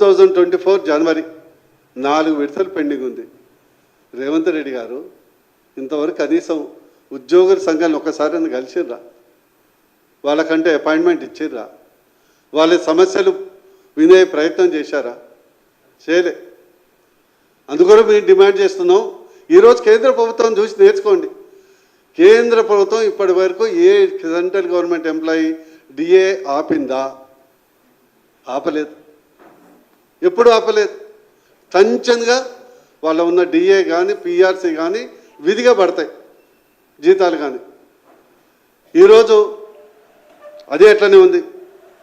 Thousand twenty four జనవరి నాలుగు విడతలు pending ఉంది. రేవంత్ రెడ్డి గారు ఇంతవరకు కనీసం ఉద్యోగుల సంఘాన్ని ఒకసారి కలిసిర్రా. వాళ్ళకంటే అపాయింట్మెంట్ ఇచ్చిర్రా. వాళ్ళ సమస్యలు వినే ప్రయత్నం చేశారా? చేయలే. అందుకని మేము డిమాండ్ చేస్తున్నాం. ఈరోజు కేంద్ర ప్రభుత్వం చూసి నేర్చుకోండి. కేంద్ర ప్రభుత్వం ఇప్పటి వరకు ఏ central government employee D A ఆపిందా? ఆపలేదు. ఎప్పుడు ఆపలేదు. టంచన్గా వాళ్ళ ఉన్న డిఏ కానీ పిఆర్సీ కానీ విధిగా పడతాయి జీతాలు కానీ ఈరోజు అదే ఎట్లనే ఉంది.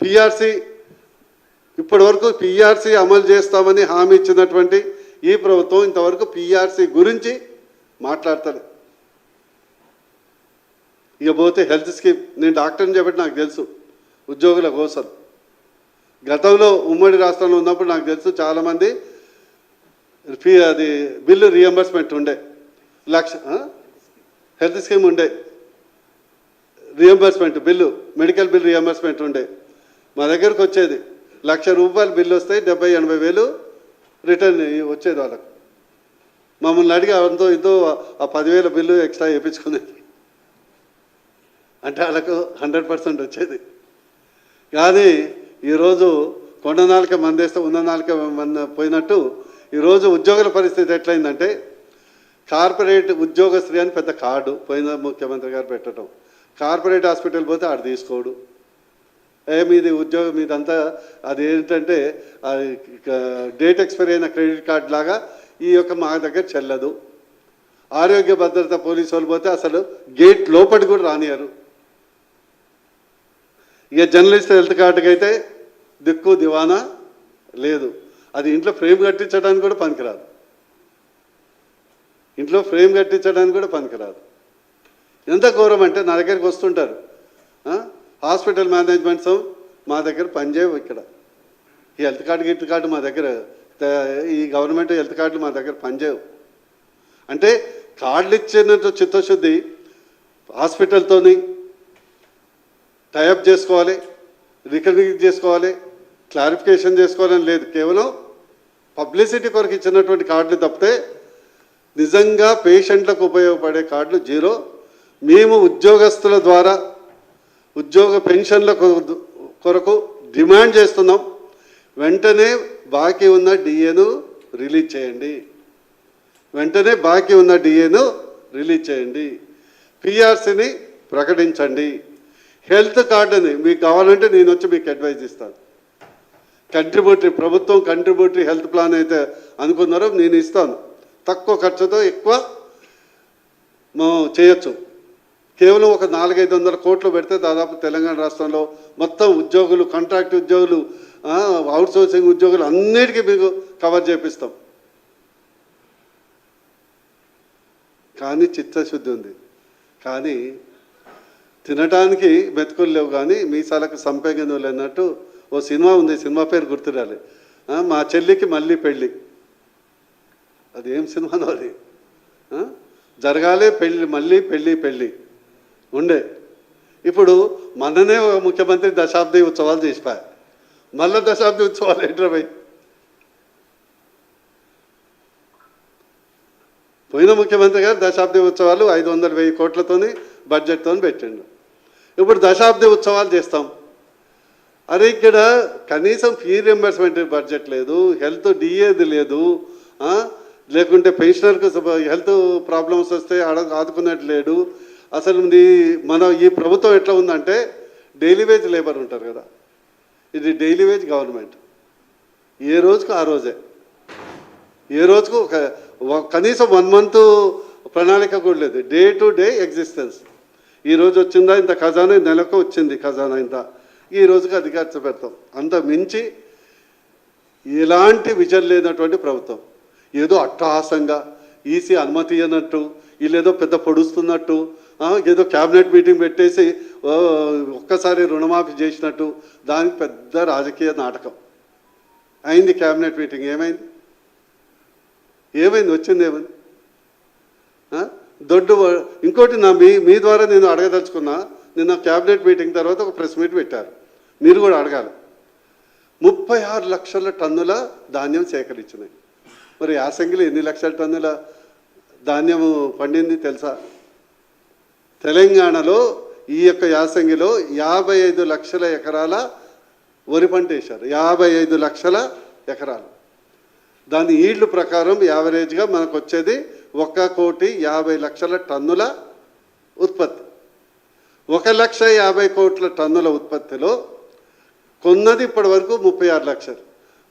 పిఆర్సీ ఇప్పటి వరకు పిఆర్సీ అమలు చేస్తామని హామీ ఇచ్చినటువంటి ఈ ప్రభుత్వం ఇంతవరకు పిఆర్సీ గురించి మాట్లాడతారు ఇక పోతే హెల్త్ స్కీమ్ నేను డాక్టర్ని చెప్పి నాకు తెలుసు ఉద్యోగుల కోసం. గతంలో ఉమ్మడి రాష్ట్రంలో ఉన్నప్పుడు నాకు తెలుసు చాలామంది ఫీ అది బిల్లు రియంబర్స్మెంట్ ఉండే. లక్ష హెల్త్ స్కీమ్ ఉండే. Reimbursement bill medical bill reimbursement ఉండే. మా దగ్గరకు వచ్చేది. లక్ష రూపాయలు బిల్లు వస్తాయి డెబ్బై ఎనభై వేలు రిటర్న్ వచ్చేది వాళ్ళకు. మమ్మల్ని అడిగి అంతో ఇంతో ఆ పదివేల బిల్లు ఎక్స్ట్రా వేయించుకునేది అంటే వాళ్ళకు హండ్రెడ్ పర్సెంట్ వచ్చేది. కానీ ఈరోజు కొండ నాలుక మందేస్తే ఉన్న నాలుక మన పోయినట్టు ఈరోజు ఉద్యోగుల పరిస్థితి ఎట్లయిందంటే కార్పొరేట్ ఉద్యోగశ్రీ అని పెద్ద కార్డు పోయిన ముఖ్యమంత్రి గారు పెట్టడం. కార్పొరేట్ హాస్పిటల్ పోతే ఆడు తీసుకోడు. ఏ మీది ఉద్యోగం మీదంతా అది ఏంటంటే డేట్ ఎక్స్పైర్ అయిన క్రెడిట్ కార్డు లాగా ఈ యొక్క మా దగ్గర చెల్లదు. ఆరోగ్య భద్రత పోలీసు వాళ్ళు పోతే అసలు గేట్ లోపలి కూడా రానియరు. ఇక జర్నలిస్ట్ హెల్త్ కార్డుకి అయితే దిక్కు దివానా? లేదు. అది ఇంట్లో ఫ్రేమ్ కట్టించడానికి కూడా పనికిరాదు. ఇంట్లో ఫ్రేమ్ కట్టించడానికి కూడా పనికిరాదు. ఎంత ఘోరం అంటే నా దగ్గరికి వస్తుంటారు. హాస్పిటల్ మేనేజ్మెంట్స్ మా దగ్గర పనిచేయవు ఇక్కడ. ఈ హెల్త్ కార్డు గిట్ కార్డు మా దగ్గర ఈ గవర్నమెంట్ హెల్త్ కార్డులు మా దగ్గర పనిచేయవు. అంటే కార్డులు ఇచ్చినట్టు చిత్తశుద్ధి హాస్పిటల్తోని టైఅప్ చేసుకోవాలి. రికగ్నైజ్ చేసుకోవాలి క్లారిఫికేషన్ చేసుకోవాలని లేదు. కేవలం పబ్లిసిటీ కొరకు ఇచ్చినటువంటి కార్డులు తప్పితే నిజంగా పేషెంట్లకు ఉపయోగపడే కార్డులు జీరో. మేము ఉద్యోగస్తుల ద్వారా ఉద్యోగ పెన్షన్ల కొ- కొరకు డిమాండ్ చేస్తున్నాం. వెంటనే బాకీ ఉన్న డిఏను రిలీజ్ చేయండి. వెంటనే బాకీ ఉన్న డిఏను రిలీజ్ చేయండి. పిఆర్సీని ప్రకటించండి. హెల్త్ కార్డుని మీకు కావాలంటే నేను వచ్చి మీకు అడ్వైజ్ ఇస్తాను. కంట్రిబ్యూటరీ ప్రభుత్వం కంట్రిబ్యూటరీ హెల్త్ ప్లాన్ అయితే అనుకున్నారో నేను ఇస్తాను. తక్కువ ఖర్చుతో ఎక్కువ మనం చేయొచ్చు. కేవలం ఒక నాలుగైదు వందల కోట్లు పెడితే దాదాపు తెలంగాణ రాష్ట్రంలో మొత్తం ఉద్యోగులు కాంట్రాక్ట్ ఉద్యోగులు అవుట్సోర్సింగ్ ఉద్యోగులు అన్నిటికీ మీకు కవర్ చేపిస్తాం. కానీ చిత్తశుద్ధి ఉంది. కానీ తినడానికి బెతుకులు లేవు కానీ మీసాలకు సంపేగనులు అన్నట్టు ఓ సినిమా ఉంది సినిమా పేరు గుర్తురాలి. మా చెల్లికి మళ్ళీ పెళ్ళి. అది ఏం సినిమానో అది? జరగాలి జరగాలే పెళ్ళి మళ్ళీ పెళ్ళి పెళ్ళి. ఉండే. ఇప్పుడు మననే ఒక ముఖ్యమంత్రి దశాబ్ది ఉత్సవాలు చేసిపోయా మళ్ళీ దశాబ్ది ఉత్సవాలు ఏంట్రా భయ్? పోయిన ముఖ్యమంత్రి గారు దశాబ్ది ఉత్సవాలు ఐదు వందల వెయ్యి కోట్లతోని బడ్జెట్తో పెట్టిండు. ఇప్పుడు దశాబ్ది ఉత్సవాలు చేస్తాం. అరే ఇక్కడ కనీసం ఫీ రియంబర్స్మెంట్ బడ్జెట్ లేదు హెల్త్ డిఏది లేదు లేకుంటే పెన్షనర్కు హెల్త్ ప్రాబ్లమ్స్ వస్తే ఆడ ఆదుకున్నట్టు లేడు. అసలు నీ మన ఈ ప్రభుత్వం ఎట్లా ఉందంటే డైలీ వేజ్ లేబర్ ఉంటారు కదా. ఇది డైలీ వేజ్ గవర్నమెంట్ ఏ రోజుకు ఆ రోజే. ఏ రోజుకు ఒక- కనీసం వన్ మంత్ ప్రణాళిక కూడా లేదు. డే టు డే ఎగ్జిస్టెన్స్ ఈ రోజు వచ్చిందా ఇంత ఖజానా? నెలకు వచ్చింది ఖజానా ఇంత. ఈ రోజుకి అది ఖర్చు పెడతాం. అంత మించి ఎలాంటి విజన్ లేనటువంటి ప్రభుత్వం. ఏదో అట్టహాసంగా ఈసీ అనుమతి అన్నట్టు వీళ్ళేదో పెద్ద పొడుస్తున్నట్టు ఏదో క్యాబినెట్ మీటింగ్ పెట్టేసి ఓ, ఒక్కసారి రుణమాఫీ చేసినట్టు. దానికి పెద్ద రాజకీయ నాటకం. అయింది క్యాబినెట్ మీటింగ్. ఏమైంది? ఏమైంది? వచ్చింది ఏమైంది దొడ్డు ఇంకోటి నా మీ మీ ద్వారా నేను అడగదలుచుకున్నా నిన్న క్యాబినెట్ మీటింగ్ తర్వాత ఒక ప్రెస్ మీట్ పెట్టారు. మీరు కూడా అడగాలి. ముప్పై ఆరు లక్షల టన్నుల ధాన్యం సేకరించినాయి. మరి యాసంగిలో ఎన్ని లక్షల టన్నుల ధాన్యము పండింది తెలుసా? తెలంగాణలో ఈ యొక్క యాసంగిలో యాభై ఐదు లక్షల ఎకరాల వరి పంట వేశారు. యాభై ఐదు లక్షల ఎకరాలు. దాని ఈల్డ్ ప్రకారం యావరేజ్గా మనకు వచ్చేది ఒక కోటి యాభై లక్షల టన్నుల ఉత్పత్తి. ఒక లక్ష యాభై కోట్ల టన్నుల ఉత్పత్తిలో కొన్నది ఇప్పటి వరకు ముప్పై ఆరు లక్షలు.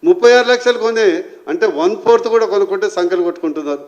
ముప్పై ఆరు లక్షలు కొనే అంటే వన్ ఫోర్త్ కూడా కొనుక్కుంటే సంఖ్యలు కొట్టుకుంటున్నారు.